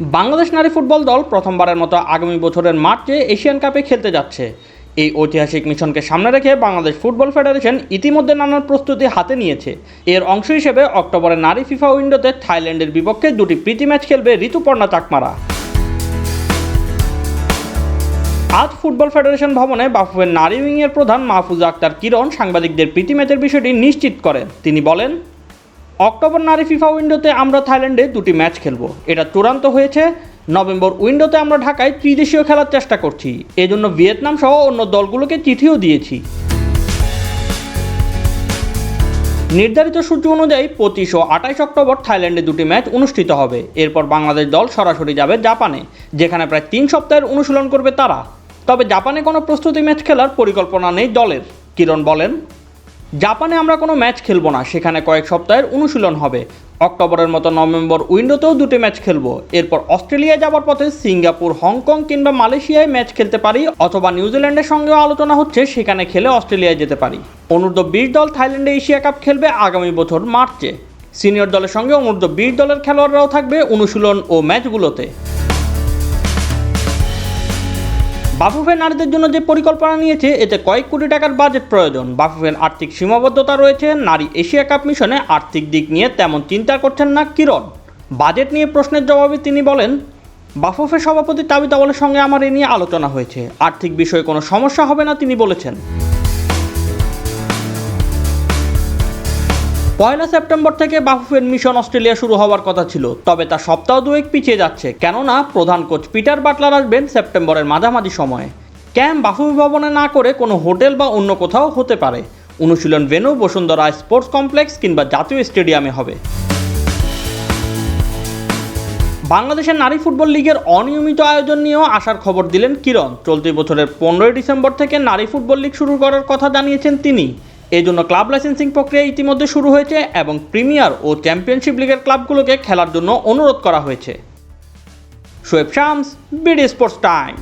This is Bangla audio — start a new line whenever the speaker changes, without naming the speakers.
বাংলাদেশ নারী ফুটবল দল প্রথমবারের মতো আগামী বছরের মার্চে এশিয়ান কাপে খেলতে যাচ্ছে। এই ঐতিহাসিক মিশনকে সামনে রেখে বাংলাদেশ ফুটবল ফেডারেশন ইতিমধ্যে নানান প্রস্তুতি হাতে নিয়েছে। এর অংশ হিসেবে অক্টোবরে নারী ফিফা উইন্ডোতে থাইল্যান্ডের বিপক্ষে দুটি প্রীতি ম্যাচ খেলবে ঋতুপর্ণা চাকমারা আজ ফুটবল ফেডারেশন ভবনে বাফুফের নারী উইংয়ের প্রধান মাহফুজা আক্তার কিরণ সাংবাদিকদের প্রীতি ম্যাচের বিষয়টি নিশ্চিত করেন। তিনি বলেন অক্টোবর নারী ফিফা উইন্ডোতে আমরা থাইল্যান্ডে দুটি ম্যাচ খেলব। এটা চূড়ান্ত হয়েছে। নভেম্বর উইন্ডোতে আমরা ঢাকায় ত্রিদেশীয় খেলার চেষ্টা করছি। এজন্য ভিয়েতনাম সহ অন্য দলগুলোকে চিঠিও দিয়েছি। নির্ধারিত সূর্য অনুযায়ী পঁচিশ ও আঠাইশ অক্টোবর থাইল্যান্ডে দুটি ম্যাচ অনুষ্ঠিত হবে। এরপর বাংলাদেশ দল সরাসরি যাবে জাপানে, যেখানে প্রায় তিন সপ্তাহের অনুশীলন করবে তারা। তবে জাপানে কোনো প্রস্তুতি ম্যাচ খেলার পরিকল্পনা নেই দলের। কিরণ বলেন জাপানে আমরা কোনো ম্যাচ খেলব না, সেখানে কয়েক সপ্তাহের অনুশীলন হবে। অক্টোবরের মতো নভেম্বর উইন্ডোতেও দুটি ম্যাচ খেলব। এরপর অস্ট্রেলিয়ায় যাওয়ার পথে সিঙ্গাপুর, হংকং কিংবা মালয়েশিয়ায় ম্যাচ খেলতে পারি, অথবা নিউজিল্যান্ডের সঙ্গেও আলোচনা হচ্ছে, সেখানে খেলে অস্ট্রেলিয়ায় যেতে পারি। অনূর্ধ্ব বিশ দল থাইল্যান্ডে এশিয়া কাপ খেলবে আগামী বছর মার্চে। সিনিয়র দলের সঙ্গে অনূর্ধ্ব বিশ দলের খেলোয়াড়রাও থাকবে অনুশীলন ও ম্যাচগুলোতে। বাফুফের নারীদের জন্য যে পরিকল্পনা নিয়েছে, এতে কয়েক কোটি টাকার বাজেট প্রয়োজন। বাফুফের আর্থিক সীমাবদ্ধতা রয়েছে, নারী এশিয়া কাপ মিশনে আর্থিক দিক নিয়ে তেমন চিন্তা করছেন না কিরণ। বাজেট নিয়ে প্রশ্নের জবাবে তিনি বলেন, বাফুফের সভাপতি তাবি তাওয়ালের সঙ্গে আমার এ নিয়ে আলোচনা হয়েছে। আর্থিক বিষয়ে কোনো সমস্যা হবে না, তিনি বলেছেন। পয়লা সেপ্টেম্বর থেকে বাফুফের মিশন অস্ট্রেলিয়া শুরু হওয়ার কথা ছিল, তবে তা সপ্তাহ দুয়েক পিছিয়ে যাচ্ছে। কেননা, প্রধান কোচ পিটার বাটলার আসবেন সেপ্টেম্বরের মাঝামাঝি সময়ে। ক্যাম্প বাফুফে ভবনে না করে কোনো হোটেল বা অন্য কোথাও হতে পারে। অনুশীলন ভেন্যু বসুন্ধরা স্পোর্টস কমপ্লেক্স কিংবা জাতীয় স্টেডিয়ামে হবে। বাংলাদেশের নারী ফুটবল লিগের অনিয়মিত আয়োজন নিয়েও আসার খবর দিলেন কিরণ। চলতি বছরের পনেরোই ডিসেম্বর থেকে নারী ফুটবল লিগ শুরু করার কথা জানিয়েছেন তিনি। জন্য ক্লাব লাইসেন্সিং প্রক্রিয়া ইতিমধ্যে শুরু হয়েছে এবং প্রিমিয়ার ও চ্যাম্পিয়নশিপ লিগের ক্লাবগুলোকে খেলার জন্য অনুরোধ করা হয়েছে। Shoaib Shams, BD sports time.